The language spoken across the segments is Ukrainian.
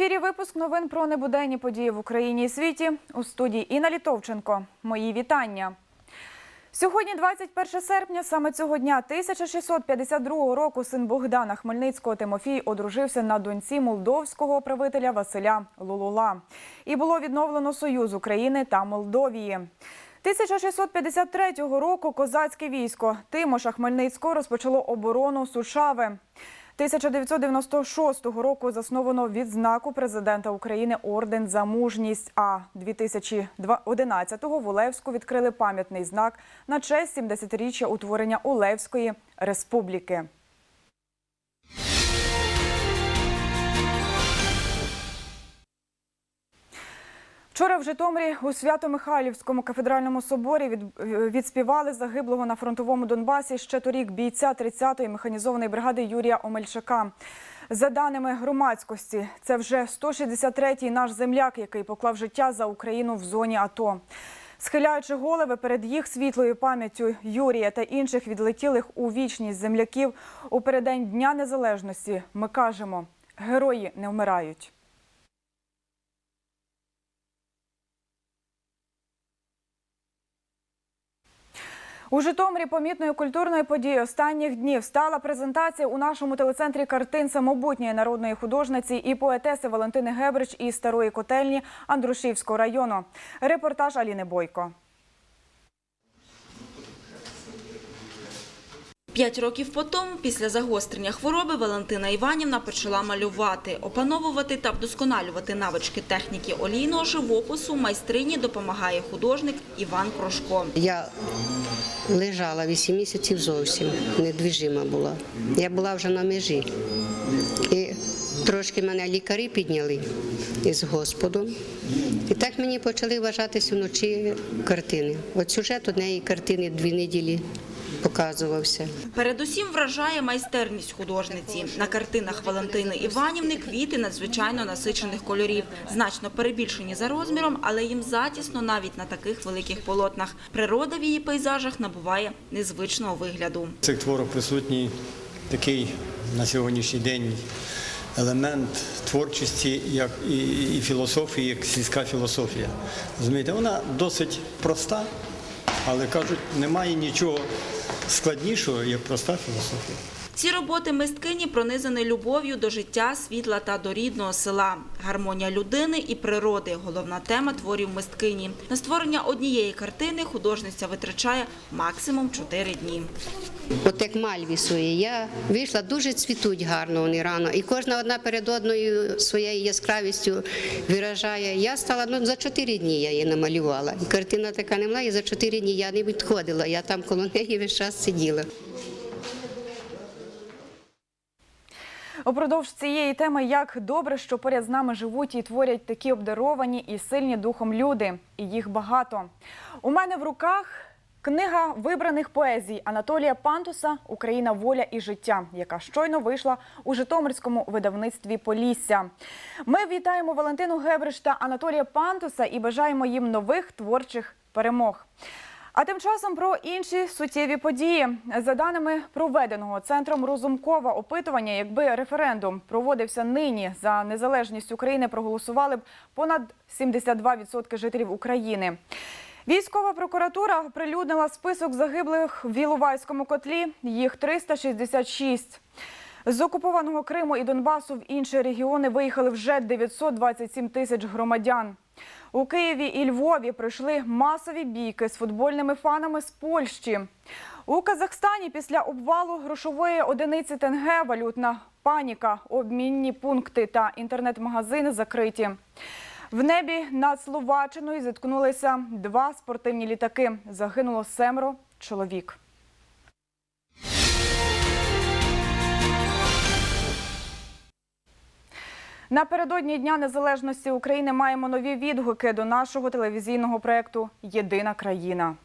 ефірі випуск новин про небуденні події в Україні і світі. У студії Інна Літовченко. Мої вітання. Сьогодні, 21 серпня, саме цього дня 1652 року син Богдана Хмельницького Тимофій одружився на доньці молдовського правителя Василя Лулула. І було відновлено союз України та Молдовії. 1653 року козацьке військо Тимоша Хмельницького розпочало оборону Сушави. 1996 року засновано відзнаку президента України орден за мужність. А 2011-го в Олевську відкрили пам'ятний знак на честь 70-річчя утворення Олевської республіки. Вчора в Житомирі у Свято-Михайлівському кафедральному соборі від- відспівали загиблого на фронтовому Донбасі ще торік бійця 30-ї механізованої бригади Юрія Омельчака. За даними громадськості, це вже 163-й наш земляк, який поклав життя за Україну в зоні АТО. Схиляючи голови перед їх світлою пам'яттю Юрія та інших відлетілих у вічність земляків у переддень Дня Незалежності, ми кажемо: герої не вмирають. У Житомирі помітною культурною подією останніх днів стала презентація у нашому телецентрі картин самобутньої народної художниці і поетеси Валентини Гебрич із старої котельні Андрушівського району. Репортаж Аліни Бойко. П'ять років по тому, після загострення хвороби, Валентина Іванівна почала малювати, опановувати та вдосконалювати навички техніки олійного живопису. Майстрині допомагає художник Іван Прошко. Я лежала 8 місяців зовсім, недвіжима була. Я була вже на межі. І трошки мене лікарі підняли із Господом. І так мені почали вважатись вночі картини. От сюжет однієї картини дві неділі показувався. Передусім вражає майстерність художниці. На картинах Валентини Іванівни квіти надзвичайно насичених кольорів, значно перебільшені за розміром, але їм затісно навіть на таких великих полотнах. Природа в її пейзажах набуває незвичного вигляду. В цих творах присутній такий на сьогоднішній день елемент творчості як і, і філософії, як сільська філософія. Розумієте, вона досить проста, але кажуть, немає нічого складнішого, як проста філософія. Ці роботи мисткині пронизані любов'ю до життя, світла та до рідного села. Гармонія людини і природи – головна тема творів мисткині. На створення однієї картини художниця витрачає максимум 4 дні. От як мальві свої, я вийшла, дуже цвітуть гарно вони рано. І кожна одна перед одною своєю яскравістю виражає. Я стала ну, за чотири дні я її намалювала. Картина така не мала, і за чотири дні я не відходила. Я там коло неї весь час сиділа. Упродовж цієї теми, як добре, що поряд з нами живуть і творять такі обдаровані і сильні духом люди, і їх багато. У мене в руках книга вибраних поезій Анатолія Пантуса Україна, воля і життя, яка щойно вийшла у Житомирському видавництві Полісся. Ми вітаємо Валентину Гебриш та Анатолія Пантуса і бажаємо їм нових творчих перемог. А тим часом про інші суттєві події. За даними проведеного центром Розумкова опитування, якби референдум проводився нині за незалежність України, проголосували б понад 72% жителів України. Військова прокуратура оприлюднила список загиблих в Іловайському котлі. Їх 366. З окупованого Криму і Донбасу в інші регіони виїхали вже 927 тисяч громадян. У Києві і Львові пройшли масові бійки з футбольними фанами з Польщі. У Казахстані після обвалу грошової одиниці тенге валютна паніка, обмінні пункти та інтернет-магазини закриті. В небі над Словаччиною зіткнулися два спортивні літаки. Загинуло семеро чоловік. Напередодні Дня Незалежності України маємо нові відгуки до нашого телевізійного проєкту Єдина країна.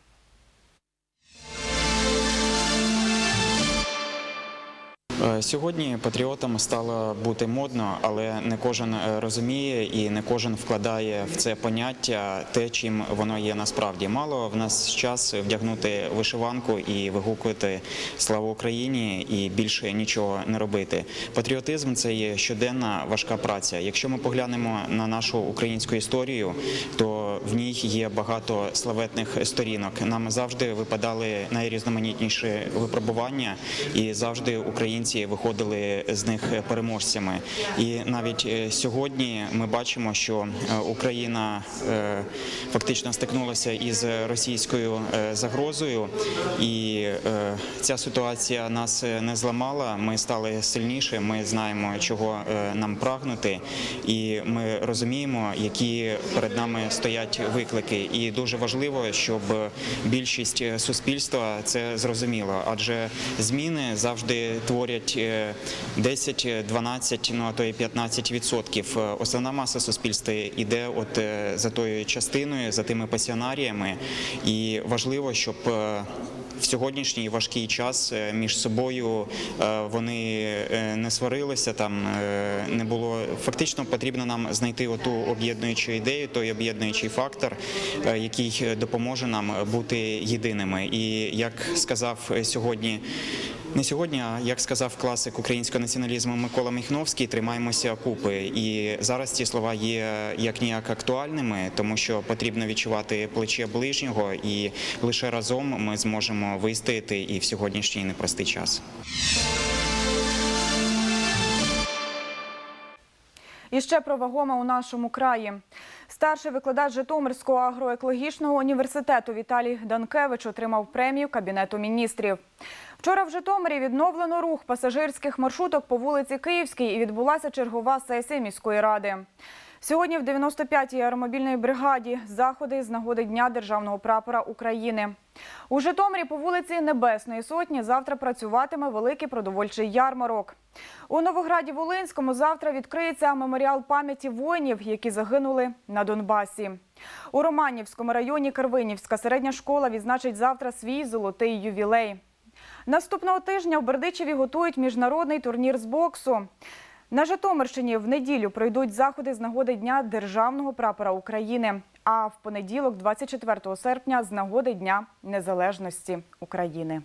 Сьогодні патріотом стало бути модно, але не кожен е, розуміє і не кожен вкладає в це поняття те, чим воно є насправді. Мало в нас час вдягнути вишиванку і вигукувати слава Україні і більше нічого не робити. Патріотизм це є щоденна важка праця. Якщо ми поглянемо на нашу українську історію, то в ній є багато славетних сторінок. Нам завжди випадали найрізноманітніші випробування, і завжди українці виходили з них переможцями. І навіть е, сьогодні ми бачимо, що е, Україна е, фактично стикнулася із російською загрозою, і ця ситуація нас не зламала. Ми стали сильніше. Ми знаємо, чого нам прагнути, і ми розуміємо, які перед нами стоять виклики. І дуже важливо, щоб більшість суспільства це зрозуміла, адже зміни завжди творять е, 10, 12, ну а то і 15 відсотків. Е, Основна маса суспільства йде от е, за тою частиною, за тими пасіонаріями, і важливо, щоб е, в сьогоднішній важкий час між собою вони не сварилися. Там не було фактично потрібно нам знайти оту об'єднуючу ідею, той об'єднуючий фактор, який допоможе нам бути єдиними. І як сказав сьогодні. Не сьогодні, як сказав класик українського націоналізму Микола Міхновський, тримаємося купи. І зараз ці слова є як ніяк актуальними, тому що потрібно відчувати плече ближнього, і лише разом ми зможемо вистояти і в сьогоднішній непростий час. І ще про вагоме у нашому краї. Старший викладач Житомирського агроекологічного університету Віталій Данкевич отримав премію Кабінету міністрів. Вчора в Житомирі відновлено рух пасажирських маршруток по вулиці Київській і відбулася чергова сесія міської ради. Сьогодні в 95-й аеромобільній бригаді заходи з нагоди Дня державного прапора України. У Житомирі по вулиці Небесної Сотні завтра працюватиме великий продовольчий ярмарок. У Новограді Волинському завтра відкриється меморіал пам'яті воїнів, які загинули на Донбасі. У Романівському районі Карвинівська середня школа відзначить завтра свій золотий ювілей. Наступного тижня в Бердичеві готують міжнародний турнір з боксу. На Житомирщині в неділю пройдуть заходи з нагоди Дня державного прапора України. А в понеділок, 24 серпня, з нагоди Дня Незалежності України.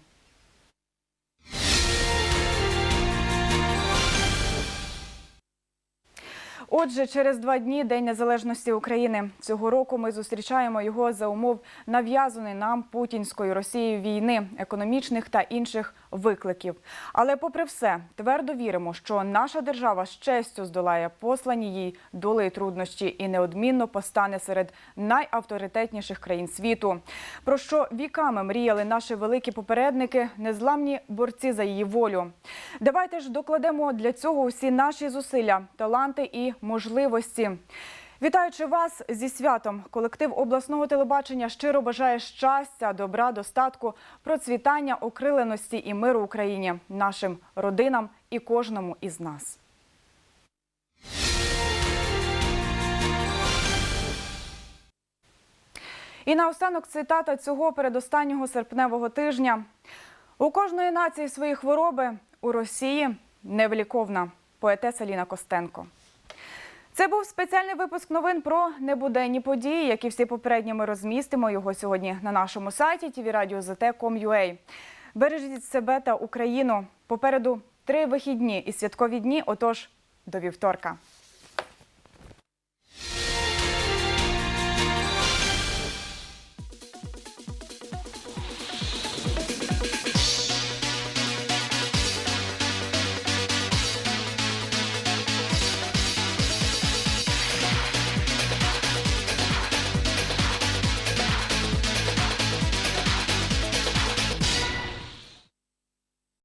Отже, через два дні День Незалежності України. Цього року ми зустрічаємо його за умов нав'язаної нам путінською Росією війни, економічних та інших викликів. Але, попри все, твердо віримо, що наша держава з честю здолає послані їй доли і труднощі і неодмінно постане серед найавторитетніших країн світу. Про що віками мріяли наші великі попередники, незламні борці за її волю. Давайте ж докладемо для цього усі наші зусилля, таланти і можливості. Вітаючи вас зі святом, колектив обласного телебачення щиро бажає щастя, добра, достатку, процвітання, окриленості і миру Україні, нашим родинам і кожному із нас. І наостанок цитата цього передостаннього серпневого тижня. У кожної нації свої хвороби, у Росії невліковна. Поетеса Ліна Костенко. Це був спеціальний випуск новин про небуденні події, які всі попередні ми розмістимо його сьогодні на нашому сайті tvradio.zt.com.ua. Бережіть себе та Україну. Попереду три вихідні і святкові дні. Отож, до вівторка.